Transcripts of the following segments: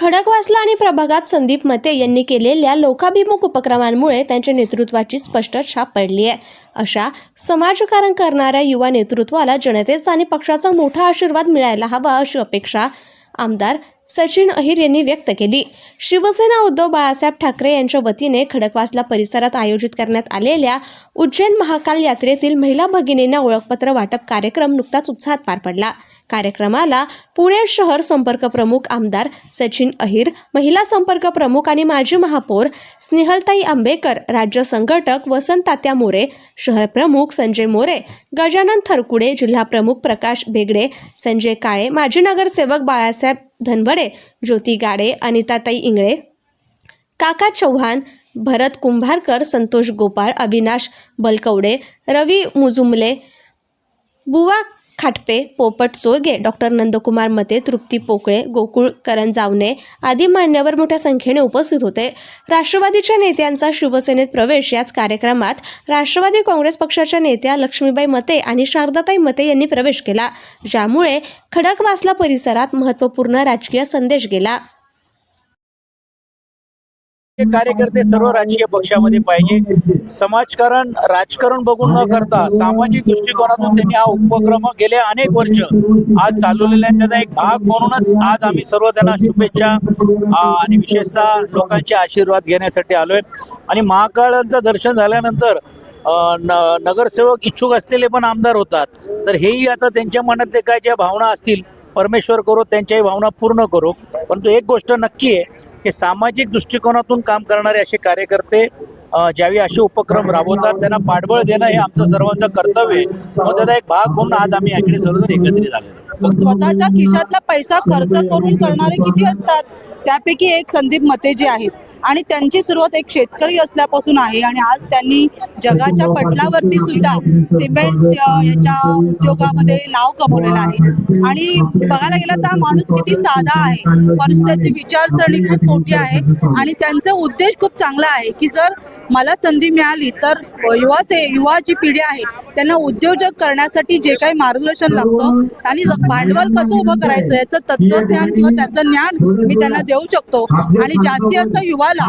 खडकवासला आणि प्रभागात संदीप मते यांनी केलेल्या लोकाभिमुख उपक्रमांमुळे त्यांच्या नेतृत्वाची स्पष्ट छाप पडली आहे. अशा समाजकारण करणाऱ्या युवा नेतृत्वाला जनतेचा आणि पक्षाचा मोठा आशीर्वाद मिळायला हवा अशी अपेक्षा आमदार सचिन अहिर यांनी व्यक्त केली. शिवसेना उद्धव बाळासाहेब ठाकरे यांच्या वतीने खडकवासला परिसरात आयोजित करण्यात आलेल्या उज्जैन महाकाल यात्रेतील महिला भगिनींना ओळखपत्र वाटप कार्यक्रम नुकताच उत्साहात पार पडला. कार्यक्रमाला पुणे शहर संपर्क प्रमुख आमदार सचिन अहिर महिला संपर्क प्रमुख आणि माजी महापौर स्नेहलताई आंबेकर राज्य संघटक वसंत तात्या मोरे शहर प्रमुख संजय मोरे गजानन थरकुडे जिल्हा प्रमुख प्रकाश बेगडे संजय काळे माजी नगरसेवक बाळासाहेब धनवडे ज्योती गाडे अनिताताई इंगळे काका चव्हाण भरत कुंभारकर संतोष गोपाळ अविनाश बलकवडे रवी मुजुमले बुवा खाटपे पोपट सोरगे डॉक्टर नंदकुमार मते तृप्ती पोकळे गोकुळ करंजावणे आदी मान्यवर मोठ्या संख्येने उपस्थित होते. राष्ट्रवादीच्या नेत्यांचा शिवसेनेत प्रवेश याच कार्यक्रमात राष्ट्रवादी काँग्रेस पक्षाच्या नेत्या लक्ष्मीबाई मते आणि शारदाताई मते यांनी प्रवेश केला ज्यामुळे खडकवासला परिसरात महत्त्वपूर्ण राजकीय संदेश गेला. कार्यकर्ते सर्व राजकीय पक्षामध्ये पाहिजे. समाजकारण राजकारण बघून न करता सामाजिक दृष्टिकोनातून त्यांनी हा उपक्रम गेले अनेक वर्ष आज चालवलेला आहे. त्याचा एक भाग म्हणूनच आज आम्ही सर्व त्यांना शुभेच्छा आणि विशेषतः लोकांचे आशीर्वाद घेण्यासाठी आलोय. आणि महाकाळांचं दर्शन झाल्यानंतर नगरसेवक इच्छुक असलेले पण आमदार होतात. तर हेही आता त्यांच्या मनातले काय ज्या भावना असतील परमेश्वर करो त्यांच्याही भावना पूर्ण करो. परंतु एक गोष्ट नक्की आहे की सामाजिक दृष्टिकोनातून काम करणारे असे कार्यकर्ते ज्यावेळी असे उपक्रम राबवतात त्यांना पाठबळ देणं हे आमचं सर्वांचं कर्तव्य आहे. मग त्याचा एक भाग म्हणून आज आम्ही याकडे सर्वजण एकत्रित आलेलो स्वतःच्या खिशातला पैसा खर्च करून करणारे किती असतात? त्यापैकी एक संदीप मते जे आहेत. आणि त्यांची सुरुवात एक शेतकरी असल्यापासून आहे आणि आज त्यांनी जगाच्या पटलावरती सुद्धा सिमेंट याच्या उद्योगामध्ये नाव कमवलेलं आहे. आणि बघायला गेलं तर माणूस किती साधा आहे. परंतु त्याची विचारसरणी खूप मोठी आहे. आणि त्यांचा उद्देश खूप चांगला आहे की जर मला संधी मिळाली तर युवा से युवा जी पिढी आहे त्यांना उद्योजक करण्यासाठी जे काही मार्गदर्शन लागतं आणि भांडवल कसं उभं करायचं याचं तत्वज्ञान किंवा त्याचं ज्ञान मी त्यांना देऊ शकतो. आणि जास्तीत जास्त युवाला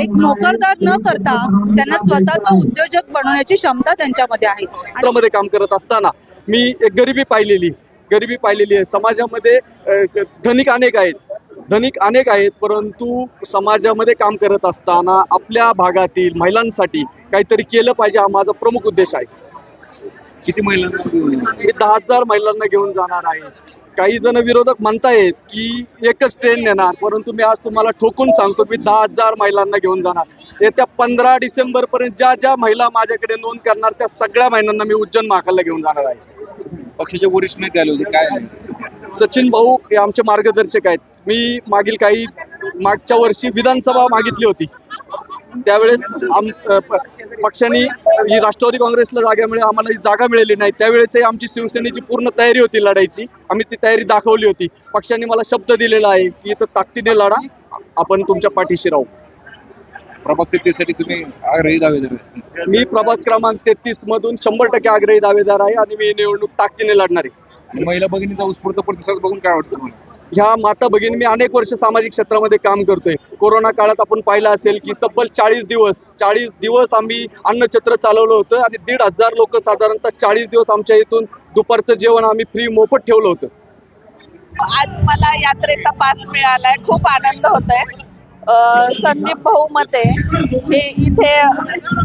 एक नोकरदार न करता त्यांना स्वतःचा उद्योजक बनवण्याची क्षमता त्यांच्यामध्ये आहे. क्षेत्रामध्ये काम करत असताना मी एक गरिबी पाहिलेली गरिबी पाहिलेली आहे. समाजामध्ये धनिक अनेक आहेत. धनिक अनेक आहेत परंतु समाजामध्ये काम करत असताना आपल्या भागातील महिलांसाठी काहीतरी केलं पाहिजे हा माझा प्रमुख उद्देश आहे. किती महिलांना? मी दहा हजार महिलांना घेऊन जाणार आहे. काही जण विरोधक म्हणतायत की एकच ट्रेन नेणार परंतु मी आज तुम्हाला ठोकून सांगतो मी दहा हजार महिलांना घेऊन जाणार. येत्या पंधरा डिसेंबर पर्यंत ज्या ज्या महिला माझ्याकडे नोंद करणार त्या सगळ्या महिलांना मी उज्जैन महाकालला घेऊन जाणार आहे. पक्षाचे वरिष्ठ नेते आले होते काय सचिन भाऊ हे आमचे मार्गदर्शक आहेत. मी मागील काही मागच्या वर्षी विधानसभा मागितली होती. त्यावेळेस आम पक्षाने ही राष्ट्रवादी काँग्रेसला जाग्यामुळे आम्हाला ही जागा मिळाली नाही. त्यावेळेसही आमची शिवसेनेची पूर्ण तयारी होती लढायची. आम्ही ती तयारी दाखवली होती. पक्षाने मला शब्द दिलेला आहे की इथं ताकदीने लढा. आपण तुमच्या पाठीशी राहू. प्रभाग तेहतीससाठी तुम्ही आग्रही दावेदार. मी प्रभाग क्रमांक तेहतीस मधून शंभर टक्के आग्रही दावेदार आहे आणि मी निवडणूक ताकदीने लढणार आहे. महिला भगिनीचा उत्स्फूर्त प्रतिसाद बघून काय वाटतं तुम्हाला? ह्या माता भगिनी मी अनेक वर्ष सामाजिक क्षेत्रामध्ये काम करतोय. कोरोना काळात आपण पाहिलं असेल की तब्बल चाळीस दिवस चाळीस दिवस आम्ही अन्नछत्र चालवलं होतं आणि दीड हजार लोक साधारणतः चाळीस दिवस आमच्या इथून दुपारचं जेवण आम्ही फ्री मोफत ठेवलं होतं. आज मला यात्रेचा पास मिळालाय. खूप आनंद होत आहे संदीप भाऊ मते हे इथे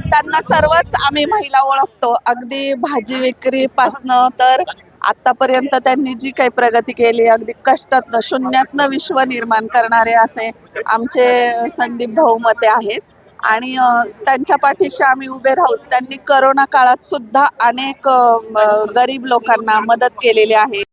त्यांना सर्वच आम्ही महिला ओळखतो. अगदी भाजी विक्री पासनं तर आतापर्यंत त्यांनी जी काही प्रगती केली अगदी कष्टातनं शून्यातनं विश्व निर्माण करणारे असे आमचे संदीप भाऊ मते आहेत. आणि त्यांच्या पाठीशी आम्ही उभे राहूच त्यांनी करोना काळात सुद्धा अनेक गरीब लोकांना मदत केलेली आहे.